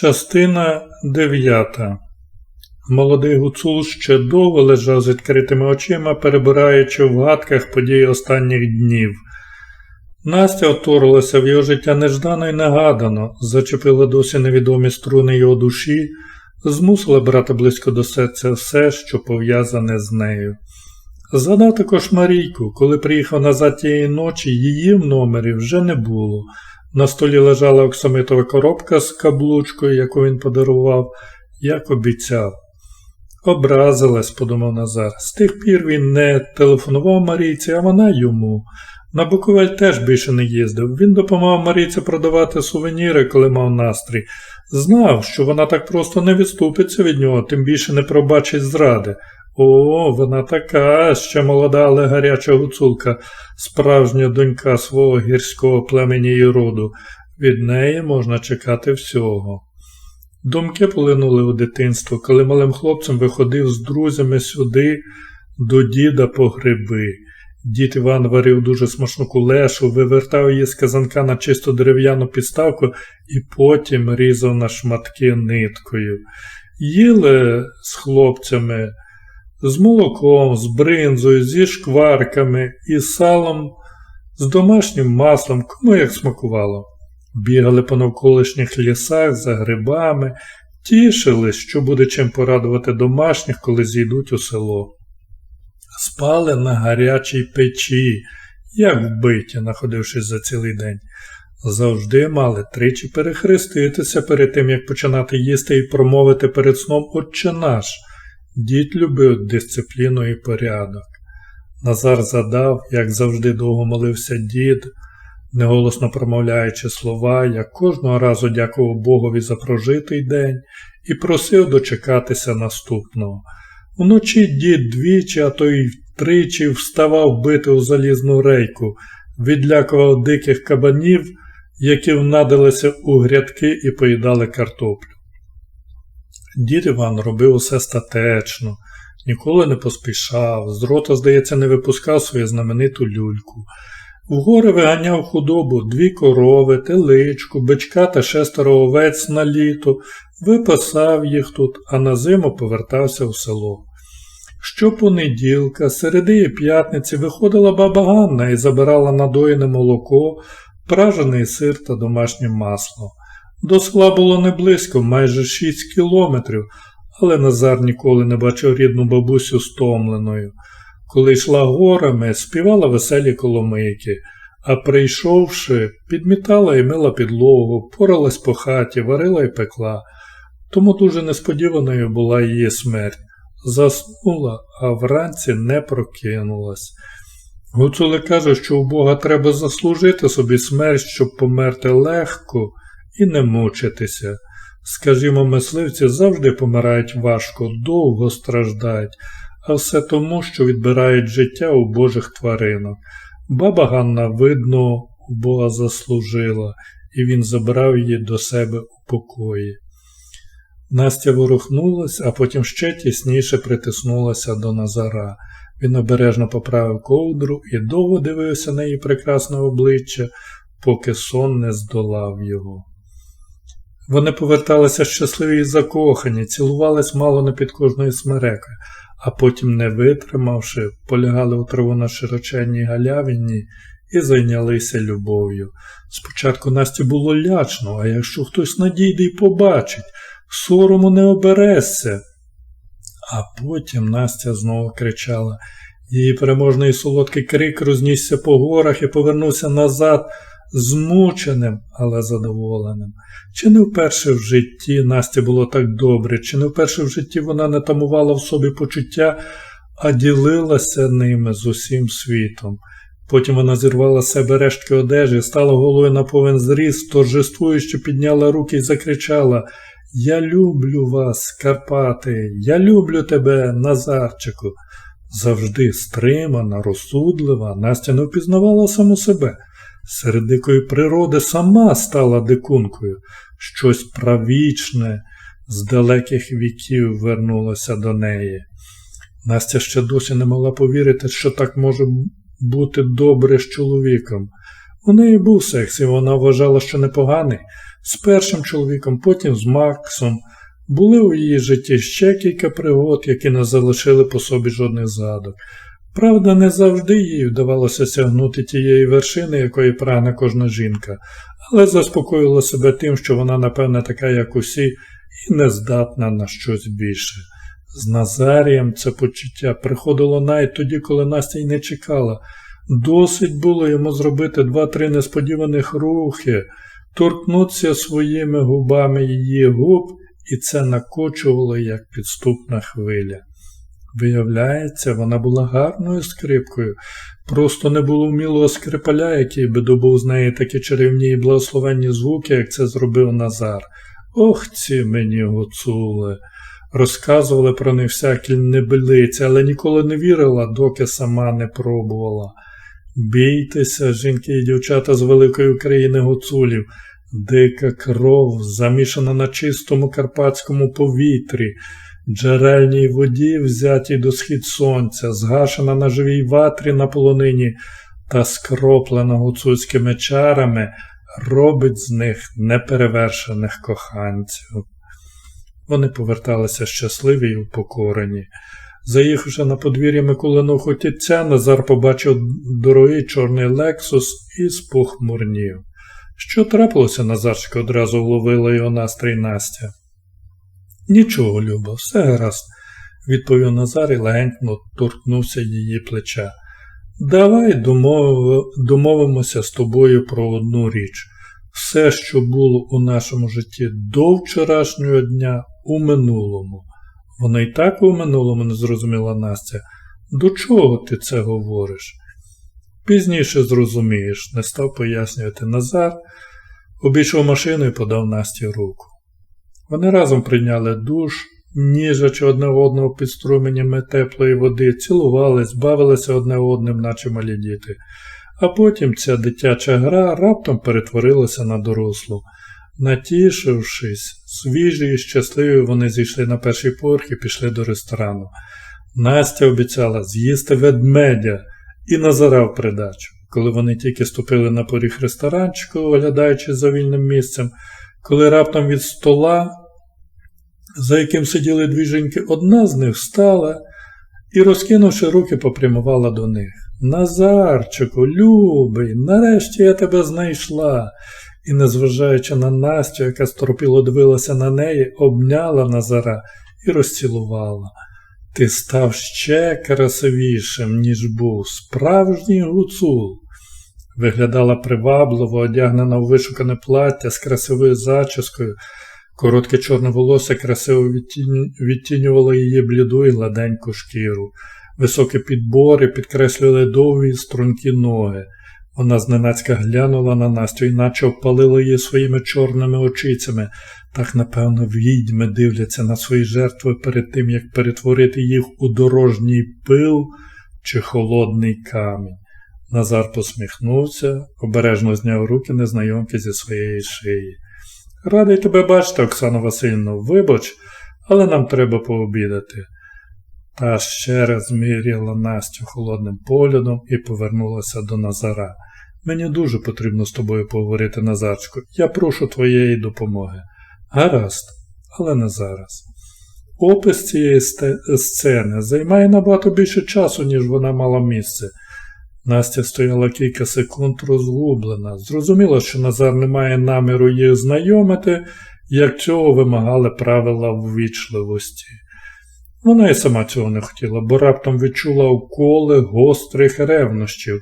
Частина 9. Молодий гуцул ще довго лежав з відкритими очима, перебираючи в гадках події останніх днів. Настя оторилася в його життя неждано і негадано, зачепила досі невідомі струни його душі, змусила брати близько до серця все, що пов'язане з нею. Згадав також Марійку, коли приїхав назад тієї ночі, її в номері вже не було. На столі лежала оксамитова коробка з каблучкою, яку він подарував, як обіцяв. Образилась, подумав Назар. З тих пір він не телефонував Марійці, а вона йому. На Буковель теж більше не їздив. Він допомагав Марійці продавати сувеніри, коли мав настрій. Знав, що вона так просто не відступиться від нього, тим більше не пробачить зради. О, вона така, ще молода, але гаряча гуцулка, справжня донька свого гірського племені і роду. Від неї можна чекати всього. Думки полинули у дитинство, коли малим хлопцем виходив з друзями сюди до діда по гриби. Дід Іван варив дуже смачну кулешу, вивертав її з казанка на чисту дерев'яну підставку і потім різав на шматки ниткою. Їли з хлопцями з молоком, з бринзою, зі шкварками і салом, з домашнім маслом, кому як смакувало. Бігали по навколишніх лісах за грибами, тішились, що буде чим порадувати домашніх, коли зійдуть у село. Спали на гарячій печі, як вбиті, находившись за цілий день. Завжди мали тричі перехреститися перед тим, як починати їсти і промовити перед сном Отче наш. Дід любив дисципліну і порядок. Назар задав, як завжди довго молився дід, неголосно промовляючи слова, як кожного разу дякував Богові за прожитий день і просив дочекатися наступного. Вночі дід двічі, а то й тричі вставав бити у залізну рейку, відлякував диких кабанів, які внадилися у грядки і поїдали картоплю. Дід Іван робив усе статечно, ніколи не поспішав, з рота, здається, не випускав свою знамениту люльку. В гори виганяв худобу дві корови, теличку, бичка та шестеро овець на літо, випасав їх тут, а на зиму повертався в село. Щопонеділка, середи і п'ятниці виходила баба Ганна і забирала надоїне молоко, пражений сир та домашнє масло. До села було не близько, майже шість кілометрів, але Назар ніколи не бачив рідну бабусю стомленою. Коли йшла горами, співала веселі коломийки, а прийшовши, підмітала і мила підлогу, поралась по хаті, варила і пекла. Тому дуже несподіваною була її смерть. Заснула, а вранці не прокинулась. Гуцули кажуть, що у Бога треба заслужити собі смерть, щоб померти легко і не мучитися. Скажімо, мисливці завжди помирають важко, довго страждають, а все тому, що відбирають життя у Божих тваринок. Баба Ганна, видно, у Бога заслужила, і він забрав її до себе у покої. Настя ворухнулась, а потім ще тісніше притиснулася до Назара. Він обережно поправив ковдру і довго дивився на її прекрасне обличчя, поки сон не здолав його. Вони поверталися щасливі і закохані, цілувались мало не під кожною смерекою, а потім, не витримавши, полягали у траву на широченній галявині і зайнялися любов'ю. Спочатку Насті було лячно, а якщо хтось надійде і побачить, сорому не оберешся. А потім Настя знову кричала. Її переможний солодкий крик рознісся по горах і повернувся назад змученим, але задоволеним. Чи не вперше в житті Насті було так добре, чи не вперше в житті вона не тамувала в собі почуття, а ділилася ними з усім світом. Потім вона зірвала з себе рештки одежі, стала головою на повен зріс, торжествуючи, підняла руки і закричала Я люблю вас, Карпати, я люблю тебе, Назарчику. Завжди стримана, розсудлива, Настя не впізнавала саму себе. Серед дикої природи сама стала дикункою, щось правічне з далеких віків вернулося до неї. Настя ще досі не могла повірити, що так може бути добре з чоловіком. У неї був секс, і вона вважала, що непоганий. З першим чоловіком, потім з Максом. Були у її житті ще кілька пригод, які не залишили по собі жодних згадок. Правда, не завжди їй вдавалося сягнути тієї вершини, якої прагне кожна жінка, але заспокоїла себе тим, що вона, напевне, така, як усі, і не здатна на щось більше. З Назарієм це почуття приходило навіть тоді, коли Настя й не чекала. Досить було йому зробити два-три несподіваних рухи, торкнутися своїми губами її губ, і це накочувало, як підступна хвиля. Виявляється, вона була гарною скрипкою, просто не було вмілого скрипаля, який би добув з неї такі чарівні і благословенні звуки, як це зробив Назар. Ох, ці мені гуцули. Розказували про них всякі небелиці, але ніколи не вірила, доки сама не пробувала. Бійтеся, жінки і дівчата з великої країни гуцулів, дика кров, замішана на чистому карпатському повітрі, джерельній воді, взятій до схід сонця, згашена на живій ватрі на полонині та скроплена гуцульськими чарами, робить з них неперевершених коханців. Вони поверталися щасливі й упокорені. Заїхавши на подвір'я Миколиного хотівця, Назар побачив дорогий чорний лексус і спохмурнів. Що трапилося, Назарчика одразу вловила його настрій Настя. Нічого, Люба, все гаразд, відповів Назар і легенько торкнувся її плеча. Давай домов... домовимося з тобою про одну річ. Все, що було у нашому житті до вчорашнього дня, у минулому. Воно і так у минулому не зрозуміла Настя. До чого ти це говориш? Пізніше зрозумієш, не став пояснювати Назар, обійшов машину і подав Насті руку. Вони разом прийняли душ, ніжачи одне одного під струменями теплої води, цілувались, бавилися одне одним, наче малі діти. А потім ця дитяча гра раптом перетворилася на дорослу. Натішившись, свіжі і щасливі, вони зійшли на перший поверх і пішли до ресторану. Настя обіцяла з'їсти ведмедя і Назара в придачу. Коли вони тільки ступили на поріг ресторанчику, оглядаючи за вільним місцем, коли раптом від стола, за яким сиділи дві жінки, одна з них встала і, розкинувши руки, попрямувала до них. Назарчику, любий, нарешті я тебе знайшла. І, незважаючи на Настю, яка сторопіло дивилася на неї, обняла Назара і розцілувала. Ти став ще красивішим, ніж був, справжній гуцул. Виглядала привабливо, одягнена у вишукане плаття з красивою зачіскою. Коротке чорне волосся красиво відтінювало її бліду і гладеньку шкіру. Високі підбори підкреслювали довгі стрункі ноги. Вона зненацька глянула на Настю і наче обпалила її своїми чорними очицями. Так, напевно, відьми дивляться на свої жертви перед тим, як перетворити їх у дорожній пил чи холодний камінь. Назар посміхнувся, обережно зняв руки незнайомки зі своєї шиї. Радий тебе бачити, Оксано Васильівна, вибач, але нам треба пообідати. Та ще раз зміряла Настю холодним поглядом і повернулася до Назара. Мені дуже потрібно з тобою поговорити, Назарчко. Я прошу твоєї допомоги. Гаразд, але не зараз. Опис цієї сцени займає набагато більше часу, ніж вона мала місце. Настя стояла кілька секунд розгублена. Зрозуміла, що Назар не має наміру їх знайомити, як цього вимагали правила ввічливості. Вона й сама цього не хотіла, бо раптом відчула уколи гострих ревнощів.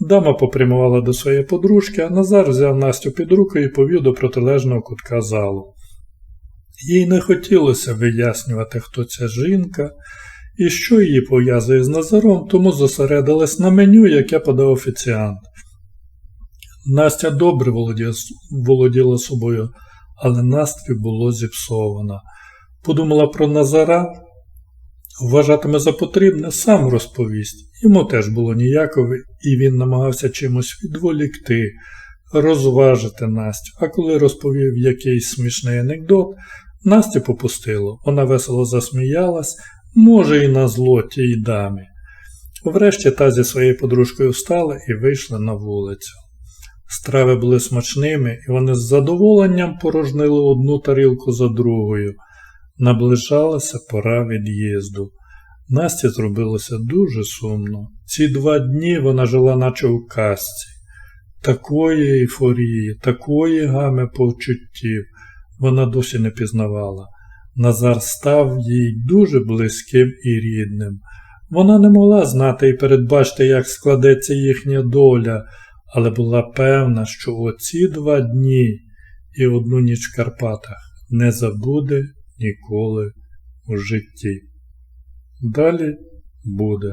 Дама попрямувала до своєї подружки, а Назар взяв Настю під руку і повів до протилежного кутка залу. Їй не хотілося вияснювати, хто ця жінка і що її пов'язує з Назаром, тому зосередилась на меню, яке подав офіціант. Настя добре володіла, собою, але настрій було зіпсовано. Подумала про Назара, вважатиме за потрібне, сам розповість. Йому теж було ніяково, і він намагався чимось відволікти, розважити Настю, а коли розповів якийсь смішний анекдот, Настю попустило. Вона весело засміялась, може, і на зло тій дамі. Врешті та зі своєю подружкою встала і вийшла на вулицю. Страви були смачними, і вони з задоволенням порожнили одну тарілку за другою. Наближалася пора від'їзду. Насті зробилося дуже сумно. Ці два дні вона жила наче у казці. Такої ейфорії, такої гами почуттів вона досі не пізнавала. Назар став їй дуже близьким і рідним. Вона не могла знати і передбачити, як складеться їхня доля, але була певна, що оці два дні і одну ніч в Карпатах не забуде ніколи у житті. Далі буде.